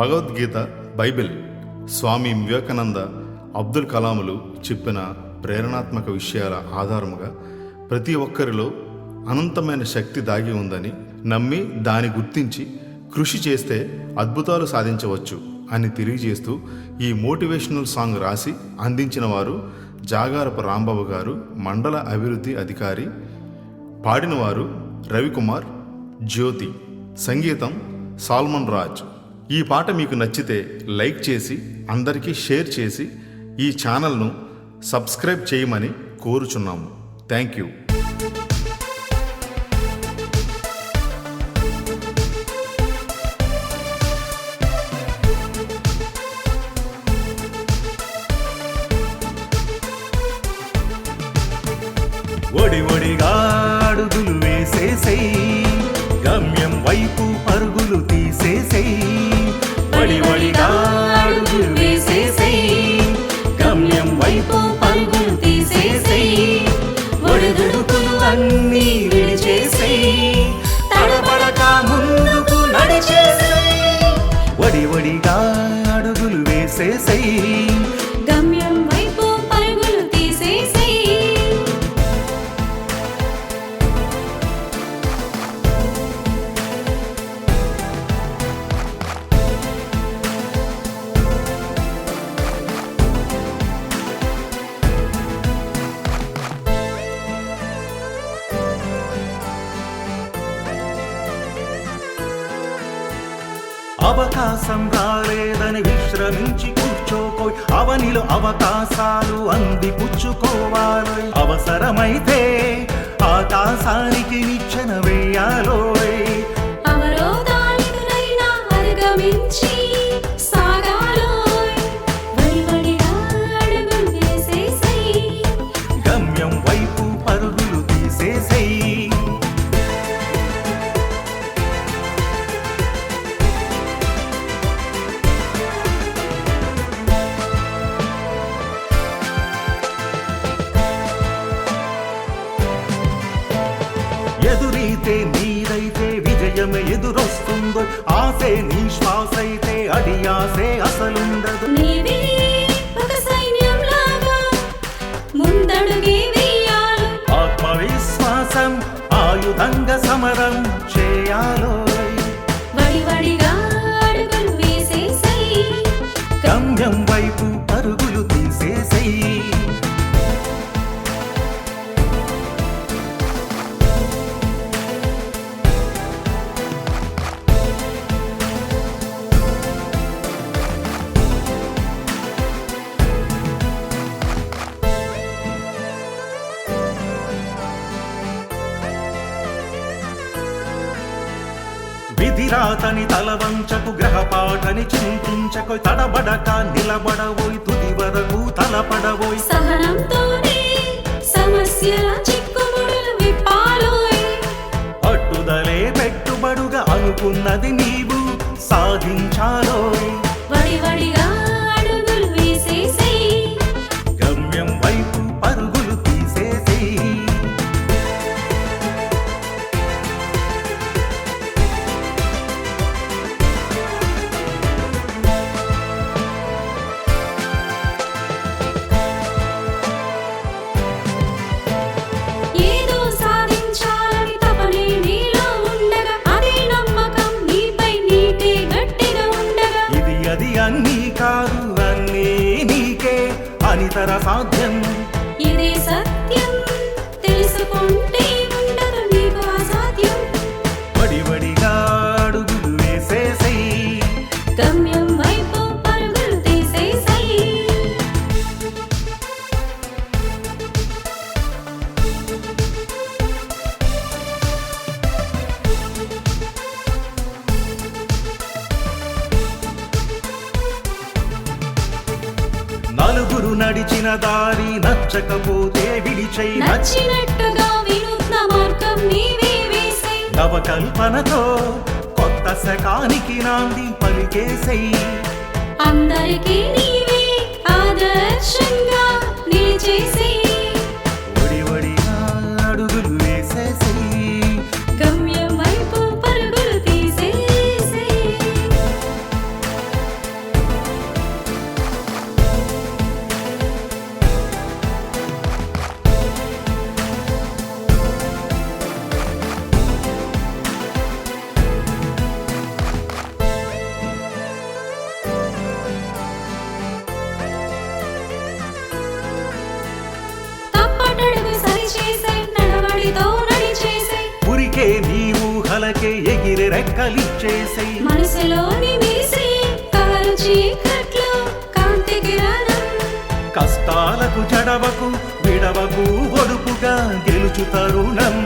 Bhagavad Gita Bible Swami Vivekananda Abdul కలాములు చెప్పిన ప్రేరణాత్మక విషయాల ఆధారముగా ప్రతి ఒక్కరిలో అనంతమైన శక్తి దాగి ఉందని నమ్మి దాని గుర్తించి కృషి చేస్తే అద్భుతాలు సాధించవచ్చు అని తెలియజేస్తూ ఈ మోటివేషనల్ సాంగ్ రాసి అందించిన వారు జాగారపు రాంబాబు గారు మండల అభివృద్ధి అధికారి పాడినవారు రవికుమార్ జ్యోతి సంగీతం సాల్మన్ రాజ్. ఈ పాట మీకు నచ్చితే లైక్ చేసి అందరికీ షేర్ చేసి ఈ ఛానల్ను సబ్స్క్రైబ్ చేయమని కోరుచున్నాము. Thank you. వేసేసై గమ్యం వైపు పరుగులు తీసేసేయ్. అవకాశం రాలేదని విశ్రమించి కూర్చోకోయ్ అవనిలో అవకాశాలు అంది పుచ్చుకోవాలి అవసరమైతే ఆకాశానికి నిచ్చెన వేసేసేయ్. గమ్యం వైపు పరుగులు తీసేసేయ్. ఎదురీతే నీరైతే విజయమే ఎదురొస్తుందో ఆసే నీ శ్వాసైతే అడి ఆసే అసలుండదు. నీవే ఒక సైన్యంలాగా ముందడుగే విధిరాతని తలవంచకు గ్రహపాఠని చింతించకు తడబడక నిలబడవోయ్ తుది వరకు తలపడవోయ్. సహనంతోనే సమస్యల చిక్కుముడులు విప్పాలోయ్. పట్టుదలే పెట్టుబడుగా అనుకున్నది నీవు సాధించాలోయ్. వడి అనితర సాధ్యం. ఇది సత్యం తెలుసుకుంటే నలుగురు నడిచిన దారి నచ్చకపోతే విడిచై నచ్చినట్టుగా వినూత్న మార్గం నీవే వేసేయ్. నవకల్పనతో కొత్త శకానికి నాంది పలికేసెయ్యి కలలకే ఎగిరి రెక్కలిచ్చేసై. మనసులోని మెరిసే కారు చీకట్లో కాంతి కిరణం కష్టాలకు జడవకు విడవకు ఒడుపుగా గెలుచు తరుణం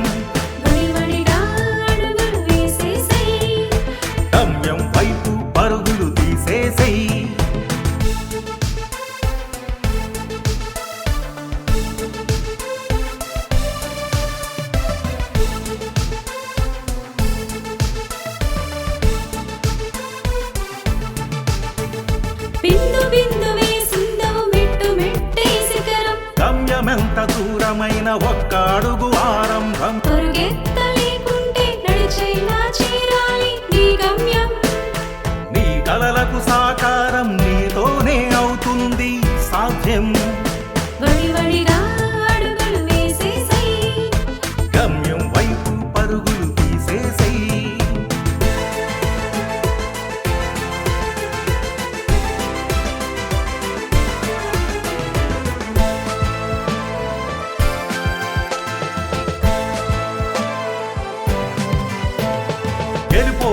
బిందు మెట్టు గమ్యమెంత దూరమైన ఒక్క అడుగు ఆరంభం.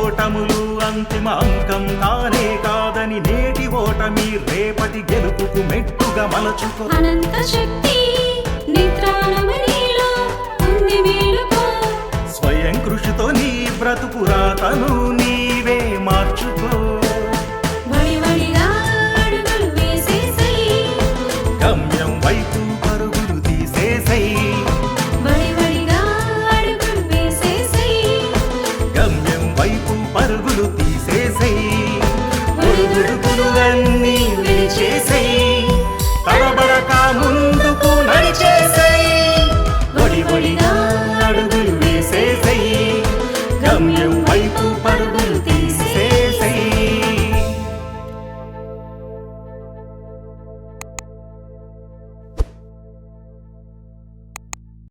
గెలుపోటములు అంతిమ అంకం కానే కాదని నేటి ఓటమి రేపటి గెలుపుకు మెట్టుగా మలచుకో. అనంత శక్తి స్వయం కృషితో నీ బ్రతుకు రాతను నీవే మార్చుకో